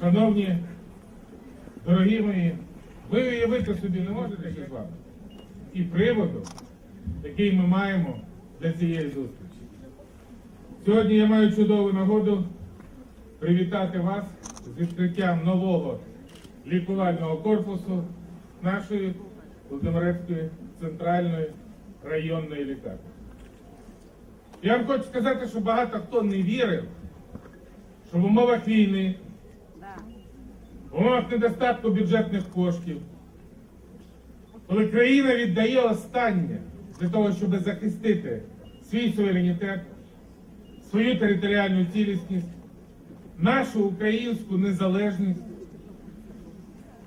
Шановні, дорогі мої, ви уявити собі не можете що з вами і приводу, який ми маємо для цієї зустрічі. Сьогодні я маю чудову нагоду привітати вас з відкриттям нового лікувального корпусу нашої Володимирецької центральної районної лікарні. Я вам хочу сказати, що багато хто не вірив, що в умовах війни, в умовах недостатку бюджетних коштів, коли країна віддає останнє для того, щоб захистити свій суверенітет, свою територіальну цілісність, нашу українську незалежність.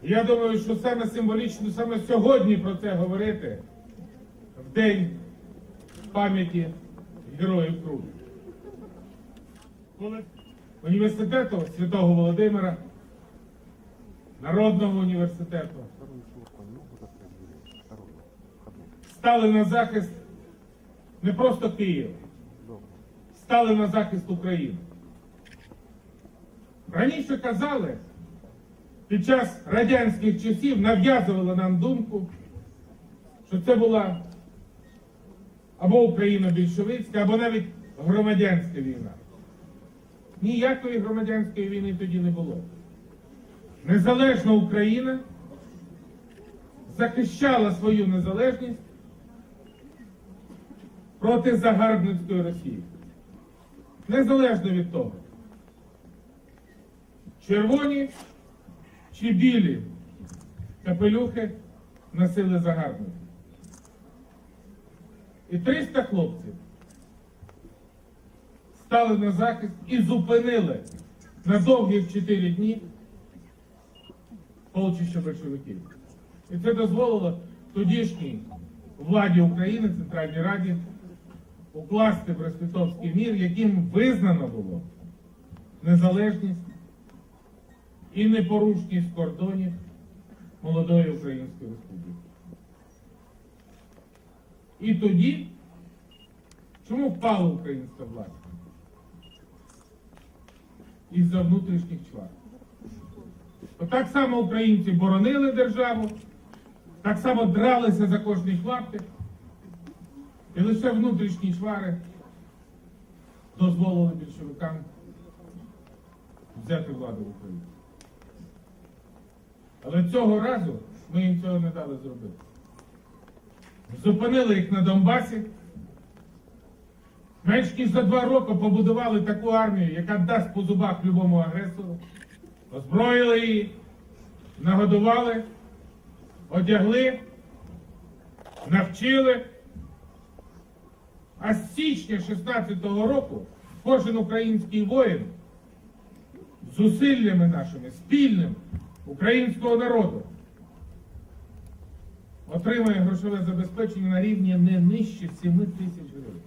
Я думаю, що саме символічно, саме сьогодні про це говорити день пам'яті героїв Крут. Коли університету Святого Володимира, Народного університету стали на захист не просто Києва, стали на захист України. Раніше казали, під час радянських часів нав'язували нам думку, що це була або Україна більшовицька, або навіть громадянська війна. Ніякої громадянської війни тоді не було. Незалежна Україна захищала свою незалежність проти загарбницької Росії. Незалежно від того, червоні чи білі капелюхи носили загарбники. І 300 хлопців стали на захист і зупинили на довгих 4 дні полчища большевиків. І це дозволило тодішній владі України, Центральній Раді, укласти Бреститовський мір, яким визнано було незалежність і непорушність кордонів молодої Української Республіки. І тоді, чому впала українська влада? Із-за внутрішніх чвар. Так само українці боронили державу, так само дралися за кожний клаптик, і лише внутрішні чвари дозволили більшовикам взяти владу в Україні. Але цього разу ми їм цього не дали зробити. Зупинили їх на Донбасі. Менш ніж за два роки побудували таку армію, яка дасть по зубах любому агресору. Озброїли її, нагодували, одягли, навчили. А з січня 16-го року кожен український воїн зусиллями нашими, спільним українського народу отримує грошове забезпечення на рівні не нижче 7 тисяч гривень.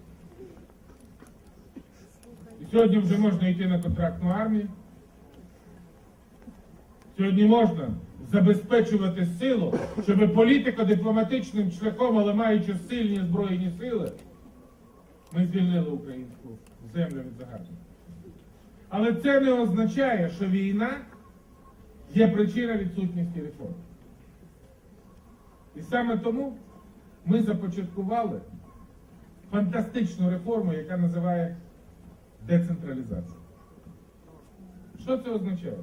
І сьогодні вже можна йти на контрактну армію. Сьогодні можна забезпечувати силу, щоб політико-дипломатичним шляхом, але маючи сильні збройні сили, ми звільнили українську землю від загарбників. Але це не означає, що війна є причина відсутності реформ. І саме тому ми започаткували фантастичну реформу, яка називає децентралізація. Що це означає?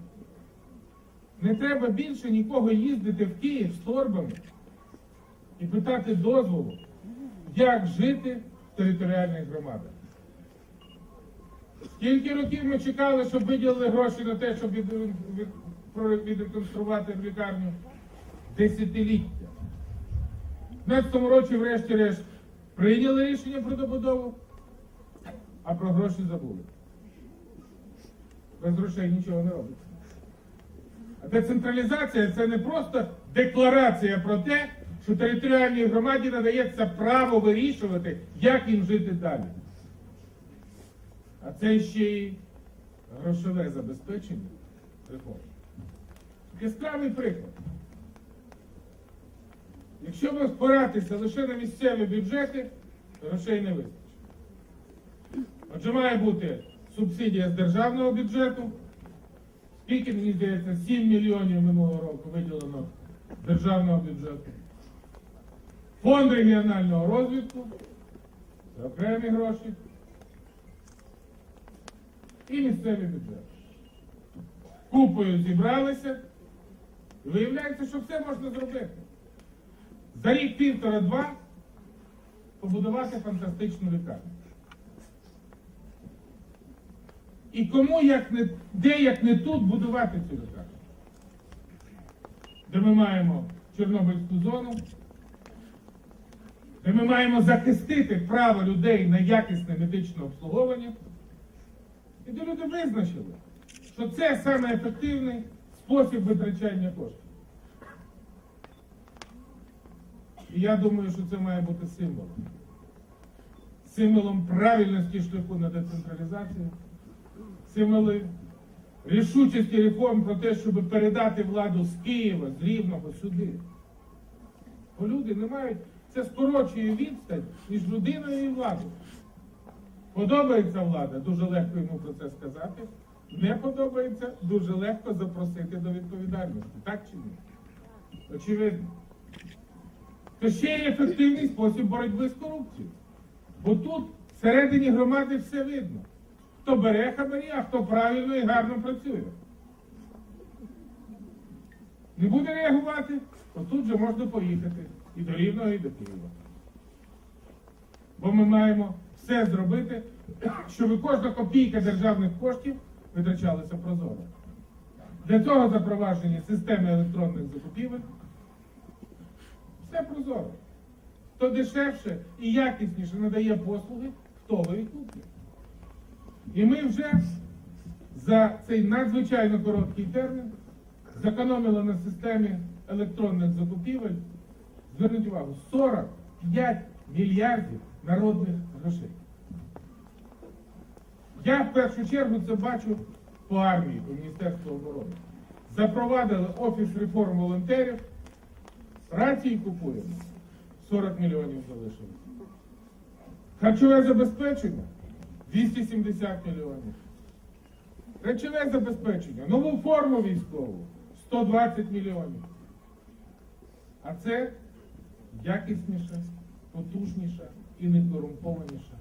Не треба більше нікого їздити в Київ з торбами і питати дозволу, як жити в територіальних громадах. Скільки років ми чекали, щоб виділили гроші на те, щоб відреконструвати лікарню? Десятиліття. В 15 році, врешті-решт, прийняли рішення про добудову, а про гроші забули. Без грошей нічого не робиться. А децентралізація це не просто декларація про те, що територіальній громаді надається право вирішувати, як їм жити далі. А це ще й грошове забезпечення реформ. Яскравий приклад. Якщо ми спиратися лише на місцеві бюджети, грошей не вистачить. Отже, має бути субсидія з державного бюджету. Скільки, мені здається, 7 мільйонів минулого року виділено з державного бюджету. Фонд регіонального розвитку. Це окремі гроші. І місцевий бюджет. Купою зібралися. І виявляється, що все можна зробити. За рік півтора-два побудувати фантастичну лікарню. І кому як не де як не тут будувати цю лікарню? Де ми маємо Чорнобильську зону, де ми маємо захистити право людей на якісне медичне обслуговування. І де люди визначили, що це саме ефективний спосіб витрачання коштів. І я думаю, що це має бути символом. Символом правильності шляху на децентралізацію, символи рішучості реформ про те, щоб передати владу з Києва, з Рівного сюди. Бо люди не мають, це скорочує відстань між людиною і владою. Подобається влада, дуже легко йому про це сказати. Не подобається, дуже легко запросити до відповідальності. Так чи ні? Очевидно. То ще є ефективний спосіб боротьби з корупцією. Бо тут всередині громади все видно. Хто бере хабарі, а хто правильно і гарно працює. Не буде реагувати, то тут же можна поїхати і до Рівного, і до Києва. Бо ми маємо все зробити, щоб кожна копійка державних коштів витрачалася прозоро. Для цього запровадження системи електронних закупівель. Все прозоро. Хто дешевше і якісніше надає послуги, хто куплять. І ми вже за цей надзвичайно короткий термін зекономили на системі електронних закупівель, зверніть увагу, 45 мільярдів народних грошей. Я в першу чергу це бачу по армії, по Міністерству оборони. Запровадили Офіс реформ волонтерів, рації купуємо, 40 мільйонів залишилось. Харчове забезпечення 270 мільйонів. Речове забезпечення, нову форму військову 120 мільйонів. А це якісніша, потужніша і некорумпованіша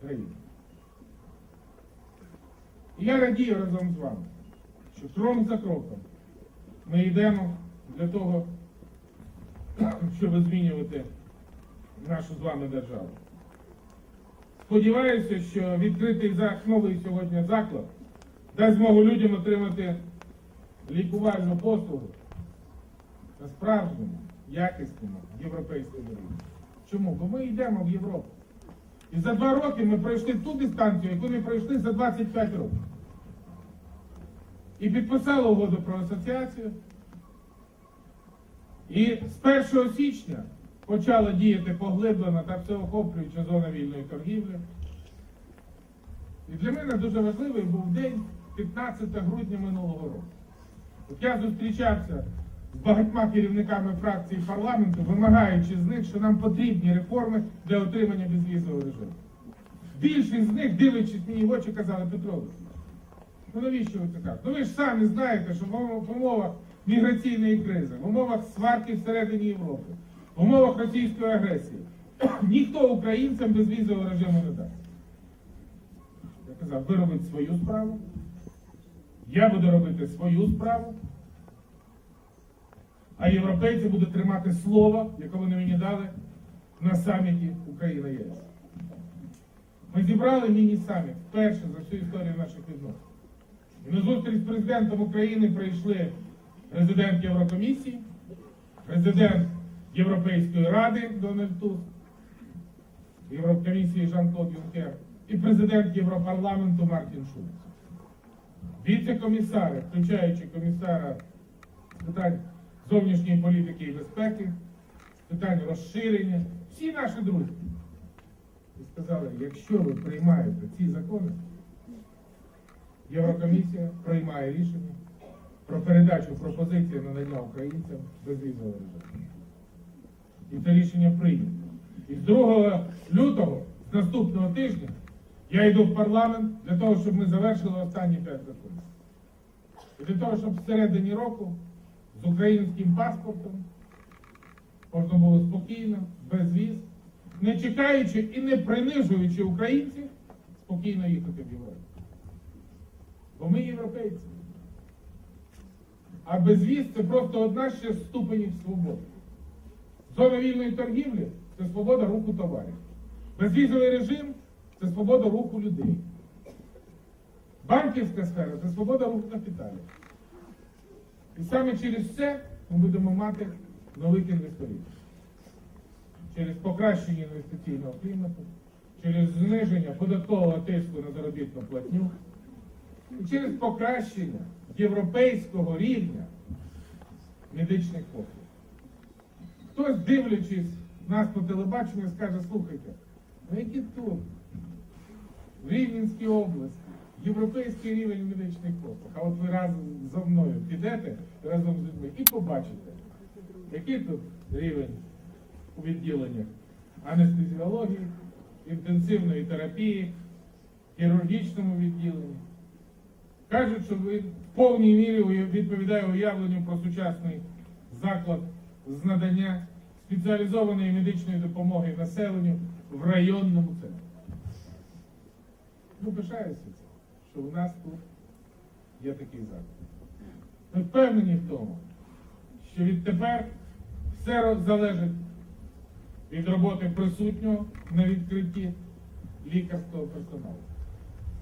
країна. І я радію разом з вами, що крок за кроком ми йдемо для того, щоб змінювати нашу з вами державу. Сподіваюся, що відкритий зак- новий сьогодні заклад дасть змогу людям отримати лікувальну послугу на справжньому, якісному європейському рівні. Чому? Бо ми йдемо в Європу. І за два роки ми пройшли ту дистанцію, яку не пройшли за 25 років. І підписали угоду про асоціацію. І з 1 січня почала діяти поглиблена та всеохоплююча зона вільної торгівлі. І для мене дуже важливий був день 15 грудня минулого року. От я зустрічався з багатьма керівниками фракції парламенту, вимагаючи з них, що нам потрібні реформи для отримання безвізового режиму. Більшість з них, дивлячись мені в очі, казали, Петрович, ну навіщо ви це кажете? Ну ви ж самі знаєте, що в умовах міграційної кризи, в умовах сварки всередині Європи, в умовах російської агресії ніхто українцям безвізового режиму не дасть. Я казав, ви робите свою справу, я буду робити свою справу, а європейці будуть тримати слово, яке вони мені дали на саміті Україна ЄС. Ми зібрали міні-саміт вперше за всю історію наших відносин. І на зустріч з президентом України прийшли президент Єврокомісії, президент Європейської ради Дональд Туск, Єврокомісії Жан-Клод Юнкер і президент Європарламенту Мартін Шульц. Віце-комісари, включаючи комісара з питань зовнішньої політики і безпеки, з питань розширення, всі наші друзі. І сказали, якщо ви приймаєте ці закони, Єврокомісія приймає рішення про передачу пропозиції надання українцям безвізового режиму. І це рішення прийнято. І з 2 лютого, з наступного тижня, Я йду в парламент для того, щоб ми завершили останні п'ять законів. І для того, щоб всередині року з українським паспортом можна було спокійно, без віз, не чекаючи і не принижуючи українців, спокійно їхати в Європу. Бо ми європейці. А безвіз це просто одна ще з ступенів свободи. Зона вільної торгівлі це свобода руху товарів. Безвізовий режим це свобода руху людей. Банківська сфера це свобода руху капіталів. І саме через це ми будемо мати нових інвесторів. Через покращення інвестиційного клімату, через зниження податкового тиску на заробітну платню через покращення європейського рівня медичних послуг. Хтось, дивлячись нас по телебаченню, скаже, слухайте, ну які тут, в Рівненській області, європейський рівень медичних послуг. А от ви разом зо мною підете разом з людьми і побачите, який тут рівень у відділеннях анестезіології, інтенсивної терапії, хірургічному відділенні. Кажуть, що в повній мірі відповідає уявленню про сучасний заклад з надання спеціалізованої медичної допомоги населенню в районному центрі. Ну, пишаюся цим, що у нас тут є такий заклад. Ми впевнені в тому, що відтепер все залежить від роботи присутнього на відкритті лікарського персоналу.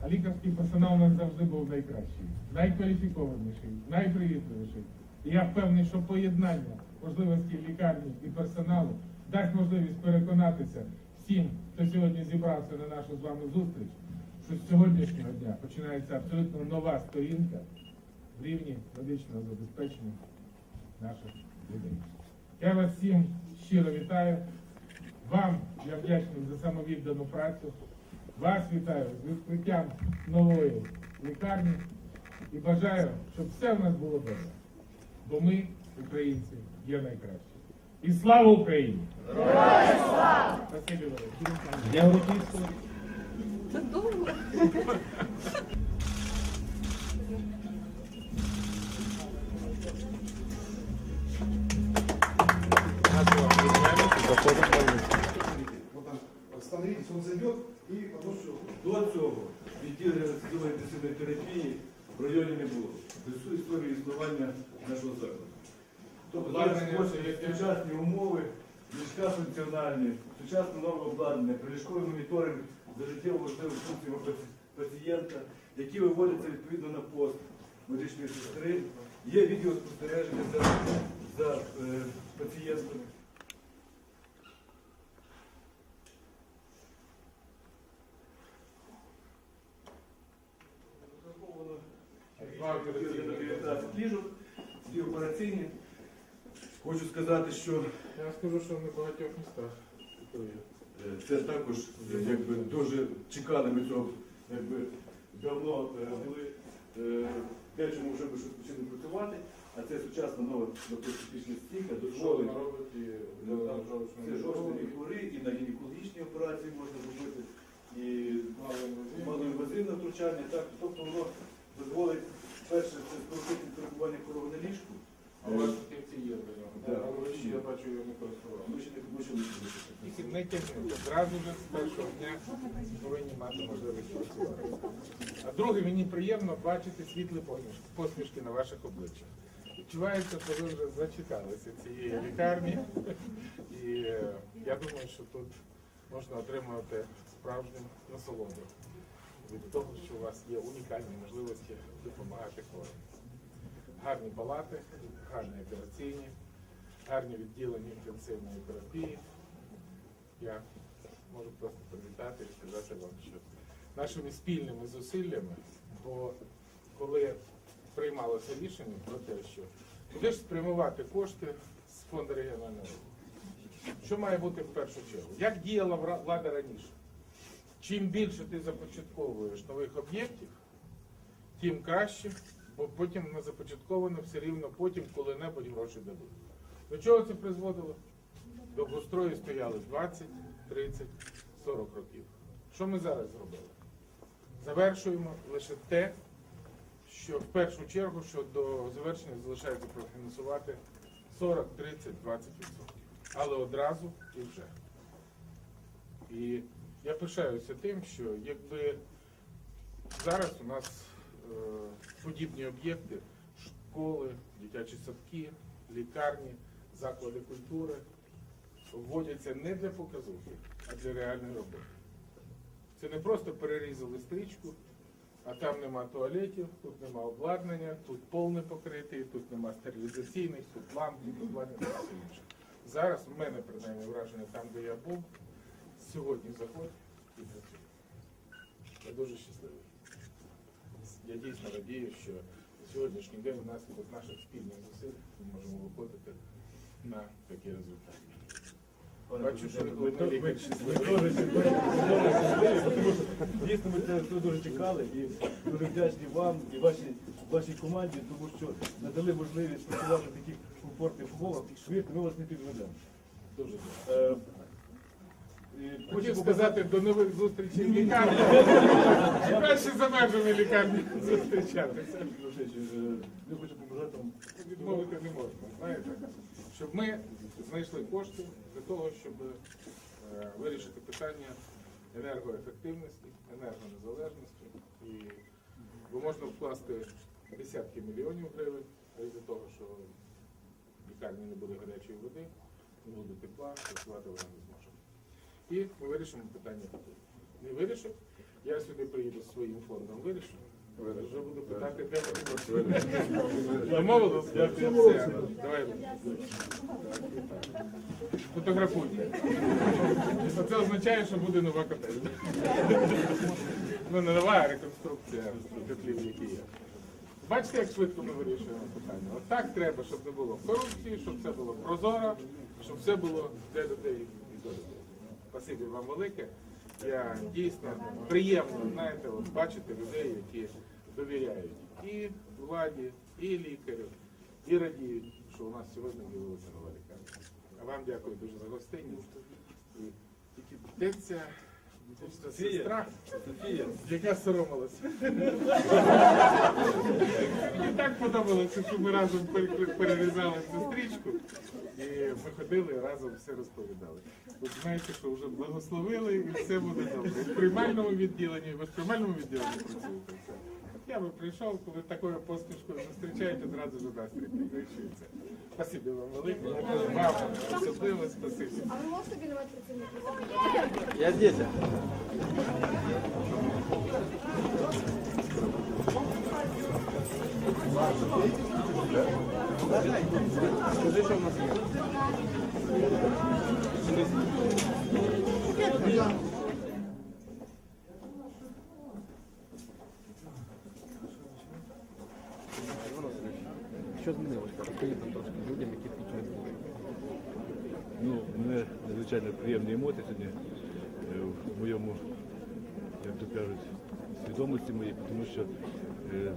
А лікарський персонал у нас завжди був найкращий, найкваліфікованіший, найпривітливіший. І я впевнений, що поєднання можливості лікарні і персоналу дасть можливість переконатися всім, хто сьогодні зібрався на нашу з вами зустріч, що з сьогоднішнього дня починається абсолютно нова сторінка в рівні медичного забезпечення наших людей. Я вас всім щиро вітаю. Вам я вдячний за самовіддану працю. Вас вітаю з відкриттям нової лікарні і бажаю, щоб все в нас було добре. Бо ми, українці, є найкращі. І слава Україні! Героям слава! Спасибі велике. Я Це довго. Є. сучасні умови, ліжка функціональні, сучасне нове обладнання, приліжковий моніторинг за життєво важливих функцій пацієнта, які виводяться відповідно на пост медичної сестри. Є відеоспостереження за, за е, пацієнтами. Розраховано 19 ліжок, дві операційні. Хочу сказати, що Я скажу, що в небагатьох містах. є. е, це також е, якби дуже чекали ми цього, якби давно е, були е, дечому вже би щось почали працювати, а це сучасна нова лапароскопічна стійка Що дозволить вона робить і Ну, там це жовчні хвори, і на гінекологічні операції можна зробити, і малоінвазивне втручання, так, тобто воно дозволить перше це скоротити перебування хвороби на ліжку. А у вас фахівці є для нього. Але ви ще, я бачу, його не користували. Ми ще не ми ще не. Тільки не тягнути. Зразу ж з першого дня повинні мати можливість працювати. А друге, мені приємно бачити світлі посмішки, на ваших обличчях. Відчувається, що ви вже зачекалися цієї лікарні. І е, я думаю, що тут можна отримувати справжню насолоду від того, що у вас є унікальні можливості допомагати хворим. Гарні палати, гарні операційні, гарні відділення інтенсивної терапії. Я можу просто привітати і сказати вам, що нашими спільними зусиллями, бо коли приймалося рішення про те, що куди ж спрямувати кошти з фонду регіонального що має бути в першу чергу? Як діяла влада раніше? Чим більше ти започатковуєш нових об'єктів, тим краще, бо потім на започатковано все рівно потім коли-небудь гроші дадуть. До чого це призводило? Довгострої стояли 20, 30, 40 років. Що ми зараз зробили? Завершуємо лише те, що в першу чергу, що до завершення залишається профінансувати 40, 30, 20%. Але одразу і вже. І я пишаюся тим, що якби зараз у нас подібні об'єкти, школи, дитячі садки, лікарні, заклади культури вводяться не для показухи, а для реальної роботи. Це не просто перерізали стрічку, а там нема туалетів, тут нема обладнання, тут пол не покритий, тут нема стерилізаційних, тут лампи, тут лампи, все інше. Зараз в мене принаймні враження там, де я був, сьогодні заходь і працюй. Я дуже щасливий. Я дійсно радію, що на сьогоднішній день внаслідок наших спільних зусиль ми можемо виходити на такі результати. Бачу, що ви теж тому що дійсно ми це все дуже чекали і дуже вдячні вам і вашій, вашій команді, тому що надали можливість працювати в таких комфортних умовах. Повірте, ми вас не підведемо. Дуже добре. Хочу сказати до нових зустрічей в лікарні. Краще за межами лікарні зустрічатися. Я хочу побажати вам Відмовити не можна, знаєте, щоб ми знайшли кошти для того, щоб е, вирішити питання енергоефективності, енергонезалежності. І бо можна вкласти десятки мільйонів гривень для того, що в лікарні не буде гарячої води, не буде тепла, працювати вона не зможе. І ми вирішимо питання. Не вирішив, я сюди приїду зі своїм фондом, вирішу. Вже буду питати, де. Домовились? Все. Давай. Фотографуйте. Це означає, що буде нова котельня. Ну, не нова, а реконструкція котлів, які є. Бачите, як швидко ми вирішуємо питання. От так треба, щоб не було корупції, щоб все було прозоро, щоб все було для людей і до людей. Спасибі вам велике. Я дійсно приємно, знаєте, от бачити людей, які довіряють і владі, і лікарю, і радіють, що у нас сьогодні з'явилася нова лікарня. А вам дякую дуже за гостинність. І тільки ця сестра, яка соромилася. Мені так подобалося, що ми разом перерізали цю стрічку. І ми ходили разом все розповідали. Ви знаєте, що вже благословили і все буде добре. В приймальному відділенні, ви в приймальному відділенні працюєте. Я би прийшов, коли такою посмішкою зустрічають, одразу ж настрій підвищується. Спасибі вам велике. Вам особливо спасибі. А ви можете білювати працівників? Я здесь. Скажи, що в нас є. Що змінилося? Розкажіть нам трошки людям, які не. Ну, мене надзвичайно приємні емоції сьогодні е, в моєму, як то кажуть, свідомості моїй, тому що е,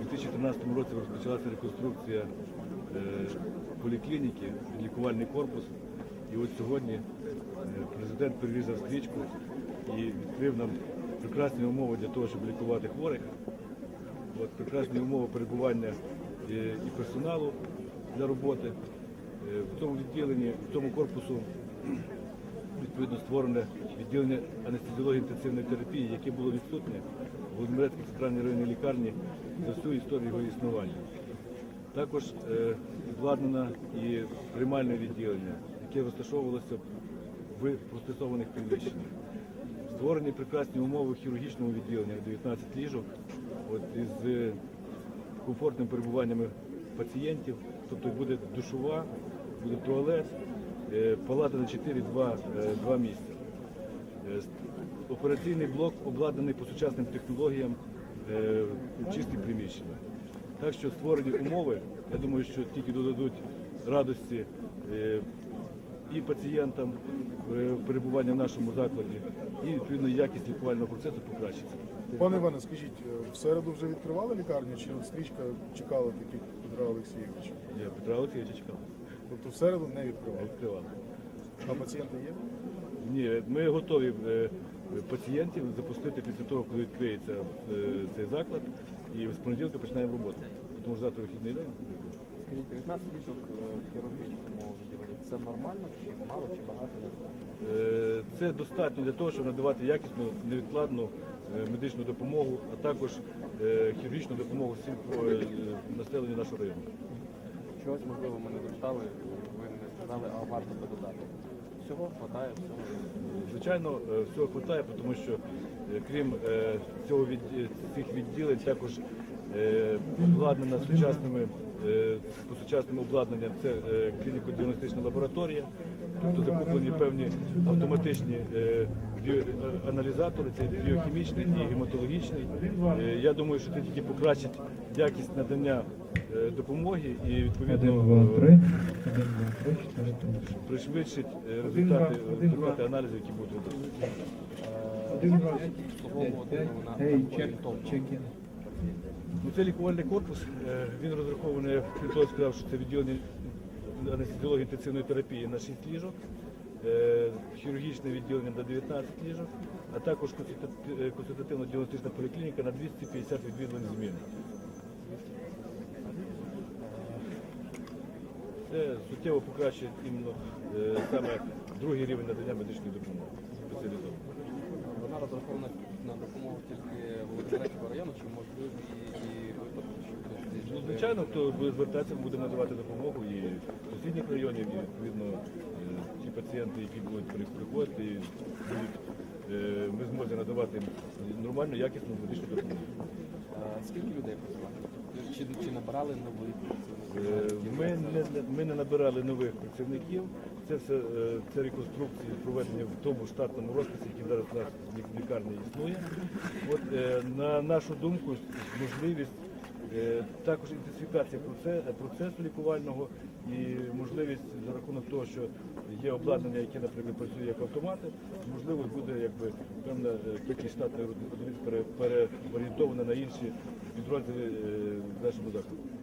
у 2013 році розпочалася реконструкція е, поліклініки, лікувальний корпус. І от сьогодні е, президент перерізав стрічку і відкрив нам прекрасні умови для того, щоб лікувати хворих. От прекрасні умови перебування е, і персоналу для роботи. В цьому відділенні, в цьому корпусу відповідно створене відділення анестезіології інтенсивної терапії, яке було відсутнє в Володимирецькій центральній районній лікарні за всю історію його існування. Також е, обладнано і приймальне відділення, яке розташовувалося в пристосованих приміщеннях. Створені прекрасні умови в хірургічному відділенні, 19 ліжок, от із е, комфортним перебуванням пацієнтів, тобто буде душова, буде туалет, палата на 4, 2, 2 місця. Е, Операційний блок обладнаний по сучасним технологіям, е, чисті приміщення. Так що створені умови, я думаю, що тільки додадуть радості е, і пацієнтам е, перебування в нашому закладі, і відповідно якість лікувального процесу покращиться. Пане Іване, скажіть, е, в середу вже відкривали лікарню, чи стрічка чекала таки Петра Олексійовича? Я Петра Олексійовича чекав. Тобто в середу не відкривали. відкривали. А пацієнти є? Ні, ми готові е, пацієнтів запустити після того, коли відкриється е, цей заклад, і з понеділка починаємо роботу. Тому що завтра вихідний день. Скажіть, 19 ліжок в хірургічному відділенні це нормально чи мало, чи багато? Е, Це достатньо для того, щоб надавати якісну, невідкладну е, медичну допомогу, а також е, хірургічну допомогу всім по, е, населенню нашого району. Чогось, можливо, ми не дочитали, ви не сказали, а варто би додати. Всього хватає, всього. Звичайно, е, всього вистачає, тому що е, крім е, цього від, цих відділень також обладнана сучасними по сучасному обладнанням це клініко-діагностична лабораторія, тобто закуплені певні автоматичні біоаналізатори, це біохімічний і гематологічний. Я думаю, що це тільки покращить якість надання допомоги і відповідно е, пришвидшить е, результати, результати аналізів, які будуть робити. Обслуговувати на. Ну, це лікувальний корпус. е, Він розрахований, як сказав, що це відділення анестезіології інтенсивної терапії на 6 ліжок, е, хірургічне відділення на 19 ліжок, а також консультати- е, консультативно-діагностична поліклініка на 250 відвідувань змін. Це суттєво покращує іменно е, саме другий рівень надання медичної допомоги спеціалізованої. Вона розрахована на допомогу тільки Володимирецького району, чи можливі і випадки, що хтось Ну, звичайно, хто буде звертатися, ми будемо надавати допомогу і з сусідніх районів, і відповідно е, ті пацієнти, які будуть при- приходити, будуть, е, ми зможемо надавати нормальну, якісну медичну допомогу. А Скільки людей працювало? Чи, чи набирали нових працівників? Ми не, ми не набирали нових працівників. Це все е, це реконструкції проведення в тому штатному розписі, який зараз у нас в лікарні існує. От е, на нашу думку, можливість е, також інтенсифікація процесу лікувального і можливість за рахунок того, що є обладнання, яке, наприклад, працює як автомати, можливо, буде якби певна кількість штатної одиниць пере- переорієнтована на інші підрозділи нашому закладі.